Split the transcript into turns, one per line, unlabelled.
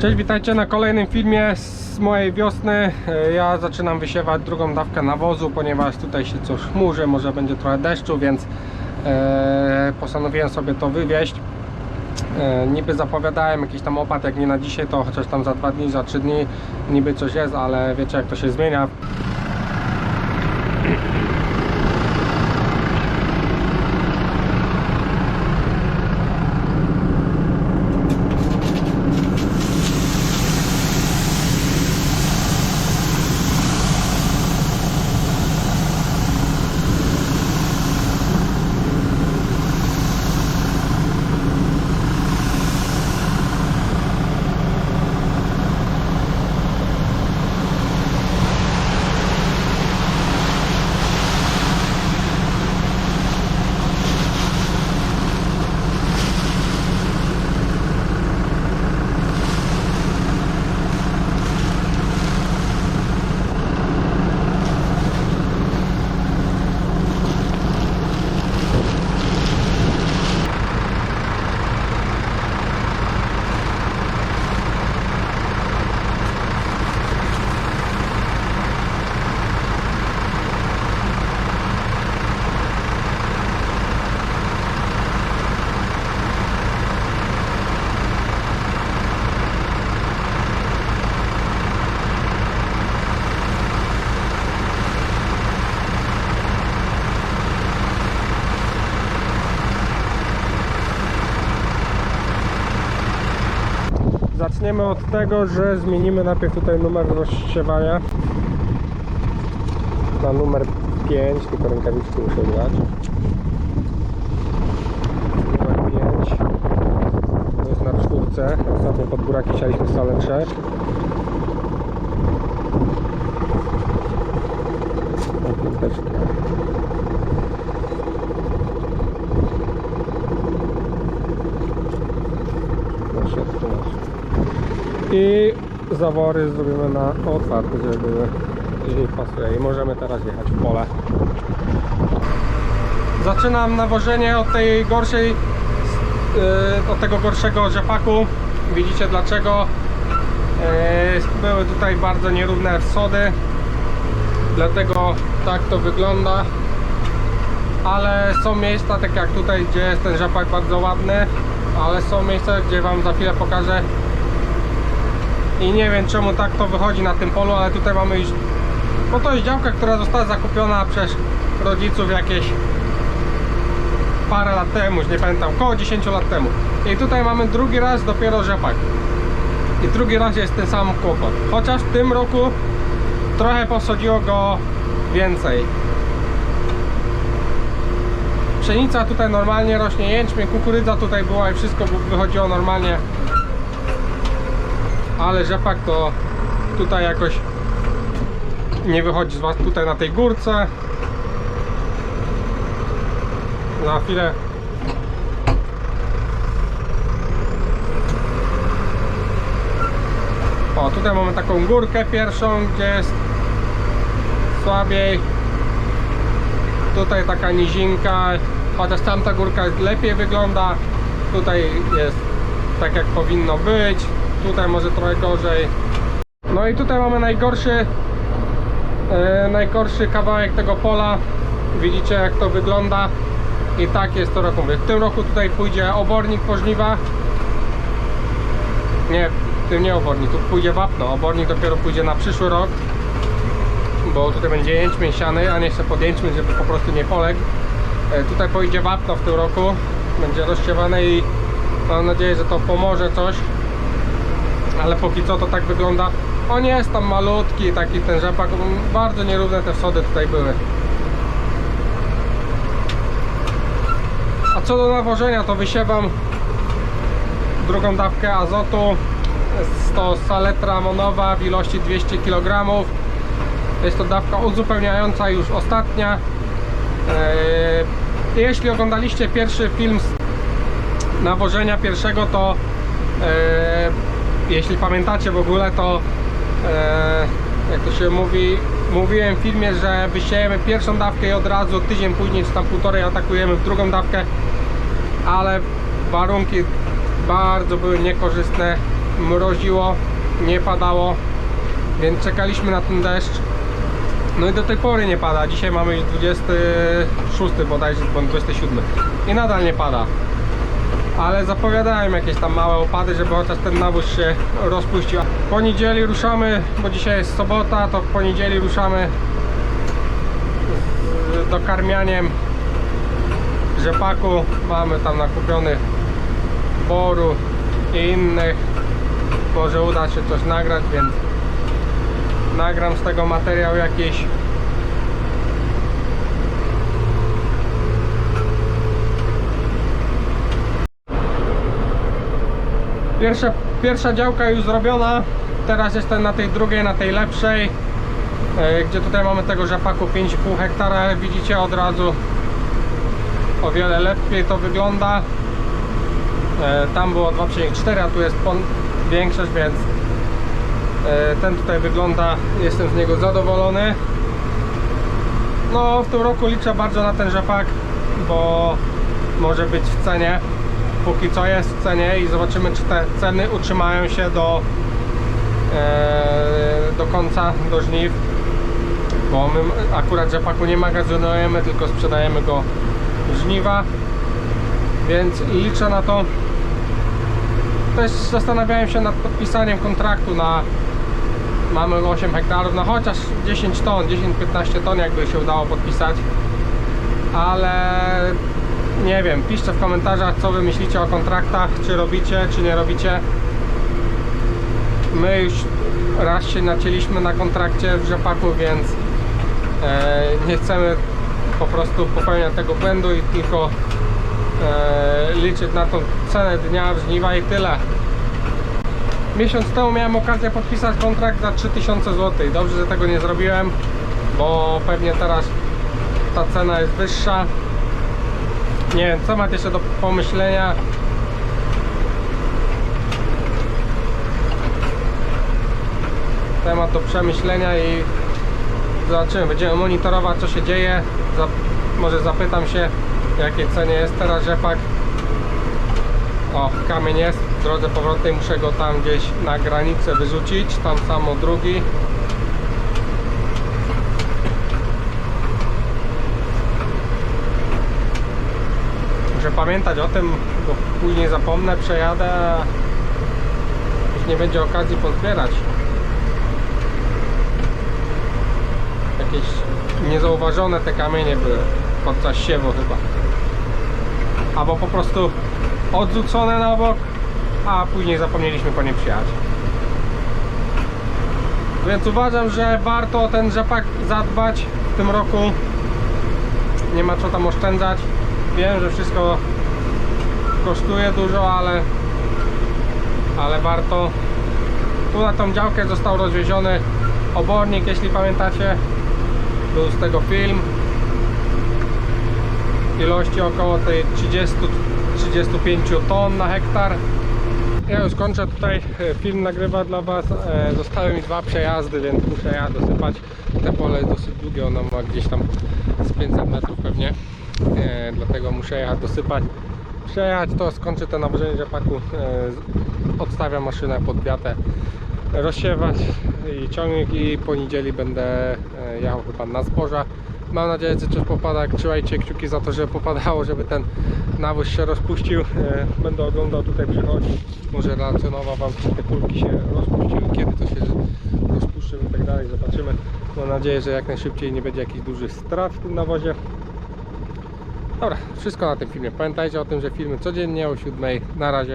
Cześć, witajcie na kolejnym filmie z mojej wiosny. E, Ja zaczynam wysiewać drugą dawkę nawozu, ponieważ tutaj się coś chmurzy, może będzie trochę deszczu, więc e, postanowiłem sobie to wywieźć. E, niby zapowiadałem jakiś tam opad, jak nie na dzisiaj, to chociaż tam za dwa dni, za trzy dni niby coś jest, ale wiecie jak to się zmienia. Zaczniemy od tego, że zmienimy najpierw tutaj numer rozsiewania na numer 5, tylko rękawiczki muszę dać. Numer 5 to jest na czwórce. Ostatnio pod buraki chcieliśmy salę 3. O, piąteczki. I zawory zrobimy na otwarte, żeby były pasuje. I możemy teraz jechać w pole. Zaczynam nawożenie od tej gorszej, yy, od tego gorszego rzepaku. Widzicie dlaczego? Yy, były tutaj bardzo nierówne wsody. Dlatego tak to wygląda. Ale są miejsca, tak jak tutaj, gdzie jest ten rzepak bardzo ładny. Ale są miejsca, gdzie Wam za chwilę pokażę, i nie wiem czemu tak to wychodzi na tym polu, ale tutaj mamy już no to jest działka, która została zakupiona przez rodziców jakieś parę lat temu, nie pamiętam, około 10 lat temu. I tutaj mamy drugi raz dopiero rzepak. I drugi raz jest ten sam kłopot. Chociaż w tym roku trochę posadziło go więcej. Pszenica tutaj normalnie rośnie, jęczmień, kukurydza tutaj była i wszystko wychodziło normalnie ale rzepak to tutaj jakoś nie wychodzi z was tutaj na tej górce. Za chwilę. O tutaj mamy taką górkę pierwszą gdzie jest słabiej. Tutaj taka nizinka chociaż tamta górka lepiej wygląda. Tutaj jest tak jak powinno być tutaj może trochę gorzej. No i tutaj mamy najgorszy e, najgorszy kawałek tego pola. Widzicie jak to wygląda? I tak jest to roku w tym roku tutaj pójdzie obornik po żniwa nie, tym nie obornik, tu pójdzie wapno. Obornik dopiero pójdzie na przyszły rok bo tutaj będzie jęczmień siany, a nie chcę pod jęczmień, żeby po prostu nie poległ. E, tutaj pójdzie wapno w tym roku będzie rozsiewane i mam nadzieję, że to pomoże coś ale póki co to tak wygląda. On jest tam malutki, taki ten rzepak. Bardzo nierówne te wsody tutaj były. A co do nawożenia to wysiewam drugą dawkę azotu. Jest to saletra amonowa w ilości 200 kg jest to dawka uzupełniająca już ostatnia. Eee, jeśli oglądaliście pierwszy film z nawożenia pierwszego to eee, jeśli pamiętacie w ogóle to e, jak to się mówi mówiłem w filmie, że wysiejemy pierwszą dawkę i od razu tydzień później czy tam półtorej atakujemy w drugą dawkę ale warunki bardzo były niekorzystne mroziło, nie padało, więc czekaliśmy na ten deszcz. No i do tej pory nie pada. Dzisiaj mamy już 26 bodajże, bądź 27 i nadal nie pada. Ale zapowiadałem jakieś tam małe opady, żeby chociaż ten nawóz się rozpuścił. W poniedzieli ruszamy, bo dzisiaj jest sobota, to w poniedzieli ruszamy z dokarmianiem rzepaku. Mamy tam nakupionych boru i innych. Może uda się coś nagrać, więc nagram z tego materiał jakiś. Pierwsza, pierwsza działka już zrobiona. Teraz jestem na tej drugiej, na tej lepszej. e, Gdzie tutaj mamy tego rzepaku 5,5 hektara. Widzicie od razu o wiele lepiej to wygląda. E, Tam było 2,4, a tu jest większość, więc e, ten tutaj wygląda, jestem z niego zadowolony. No w tym roku liczę bardzo na ten rzepak, bo może być w cenie. Póki co jest w cenie i zobaczymy czy te ceny utrzymają się do, e, do końca, do żniw. Bo my akurat rzepaku nie magazynujemy, tylko sprzedajemy go żniwa. Więc liczę na to. Też zastanawiałem się nad podpisaniem kontraktu na mamy 8 hektarów, no chociaż 10 ton, 10-15 ton jakby się udało podpisać. Ale nie wiem, piszcie w komentarzach co wy myślicie o kontraktach, czy robicie, czy nie robicie. My już raz się nacięliśmy na kontrakcie w rzepaku, więc e, nie chcemy po prostu popełniać tego błędu i tylko e, liczyć na tą cenę dnia żniwa i tyle. Miesiąc temu miałem okazję podpisać kontrakt za 3000 zł. Dobrze, że tego nie zrobiłem, bo pewnie teraz ta cena jest wyższa. Nie wiem, temat jeszcze do pomyślenia. Temat do przemyślenia i zobaczymy. Będziemy monitorować co się dzieje. Za, może zapytam się jakiej cenie jest teraz rzepak. O, kamień jest. W drodze powrotnej muszę go tam gdzieś na granicę wyrzucić. Tam samo drugi. Pamiętać o tym, bo później zapomnę, przejadę, już nie będzie okazji pozbierać. Jakieś niezauważone te kamienie były podczas siewu chyba. Albo po prostu odrzucone na bok, a później zapomnieliśmy po nie przyjechać. Więc uważam, że warto o ten rzepak zadbać w tym roku. Nie ma co tam oszczędzać. Wiem, że wszystko kosztuje dużo, ale ale warto. Tu na tą działkę został rozwieziony obornik, jeśli pamiętacie. Był z tego film. Ilości około tej 30-35 ton na hektar. Ja już kończę tutaj e, film nagrywa dla Was. E, Zostały mi dwa przejazdy, więc muszę ja dosypać. Te pole jest dosyć długie, ono ma gdzieś tam z 500 metrów pewnie. Dlatego muszę jechać dosypać. Przejechać to, skończę to nawożenie rzepaku. E, Odstawiam maszynę pod wiatę. Rozsiewać i ciągnik i po niedzieli będę e, jechał chyba na zboża. Mam nadzieję, że coś popada. Trzymajcie kciuki za to, żeby popadało, żeby ten nawóz się rozpuścił. E, Będę oglądał tutaj przychodzi. Może relacjonował Wam, czy te kulki się rozpuściły, kiedy to się rozpuszczą i tak dalej. Zobaczymy. Mam nadzieję, że jak najszybciej nie będzie jakichś dużych strat w tym nawozie. Dobra, wszystko na tym filmie. Pamiętajcie o tym, że filmy codziennie o 7. Na razie.